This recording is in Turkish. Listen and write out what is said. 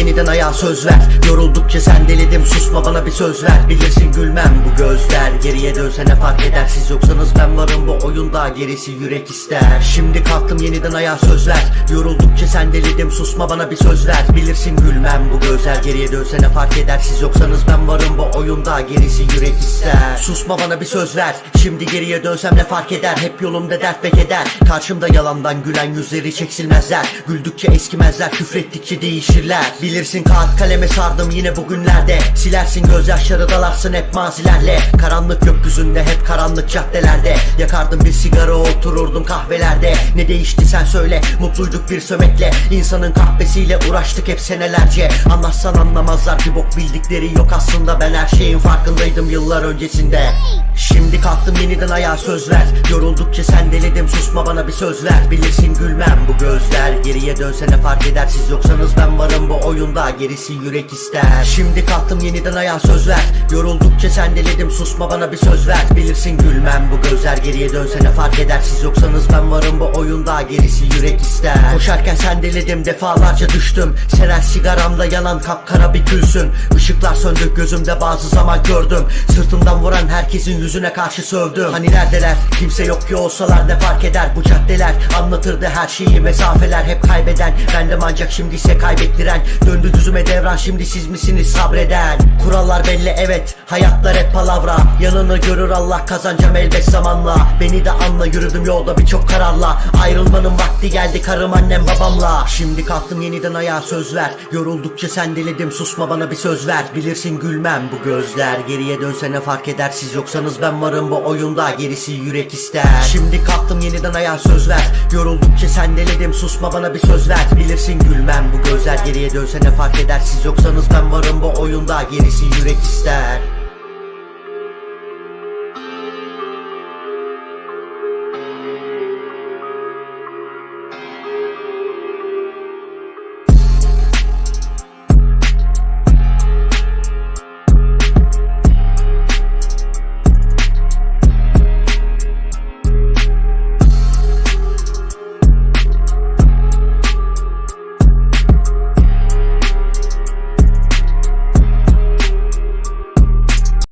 yeniden ayağa söz ver. Yoruldukça sendeledim susma bana bir söz ver. Bilirsin gülmem bu gözler Geriye dönsene fark eder? Siz yoksanız ben varım bu oyunda Gerisi yürek ister. Şimdi kalktım yeniden ayağa söz ver. Yoruldukça sendeledim susma bana bir söz ver. Bilirsin gülmem bu gözler Geriye dönsene fark eder? Siz yoksanız ben varım bu oyunda Gerisi yürek ister Susma bana bir söz ver. Şimdi geriye dönsem ne fark eder? Hep yolumda dert ve keder Karşımda yalandan gülen yüzleri çeksilmezler. Güldükçe eskimezler küfrettikçe değişirler. Bilirsin kağıt kaleme sardım yine bugünlerde. Silersin gözyaşları dalarsın hep mazilerle. Karanlık gökyüzünde hep karanlık caddelerde. Yakardım bir sigara otururdum kahvelerde. Ne değişti sen söyle mutluyduk bir sömekle. İnsanın kahvesiyle uğraştık hep senelerce. Anlatsan anlamazlar bir bok bildikleri yok aslında. Ben her şeyin farkındaydım yıllar öncesinde Şimdi kalktım yeniden ayağa söz ver Yoruldukça sendeledim susma bana bir söz ver Bilirsin gülmem bu gözler. Geriye dönsene fark eder? Siz yoksanız ben varım bu oyunda. Gerisi yürek ister. Şimdi kalktım yeniden ayağa söz ver Yoruldukça sendeledim susma bana bir söz ver Bilirsin gülmem bu gözler. Geriye dönsene fark eder? Siz yoksanız ben varım bu oyunda. Gerisi yürek ister. Koşarken sendeledim defalarca düştüm. Sener sigaramda yanan kapkara bir külsün Işıklar söndü gözümde bazı zaman gördüm. Sırtımdan vuran herkesin yüzüne karşı sövdüm Hani neredeler? Kimse yok ki olsalar ne fark eder? Bu caddeler anlatırdı her şeyi. Mesafeler hep kaybeden Bendim ancak şimdi ise kaybettiren. Döndü düzüme devran şimdi siz misiniz sabreden? Kurallar belli evet hayatlar hep palavra. Yanını görür Allah kazanacağım elbet zamanla. Beni de anla yürüdüm yolda birçok kararla. Ayrılmanın vakti geldi karım annem babamla. Şimdi kalktım yeniden ayağa söz ver. Yoruldukça sendeledim susma bana bir söz ver. Bilirsin gülmem bu gözler Geriye dönsene fark eder? Siz yoksanız ben varım bu oyunda Gerisi yürek ister. Şimdi kalktım yeniden ayağa söz ver. Yoruldukça sendeledim susma bana bir söz ver. Bilirsin gülmem bu gözler Geriye dönsene fark eder? Siz yoksanız ben varım bu oyunda Gerisi yürek ister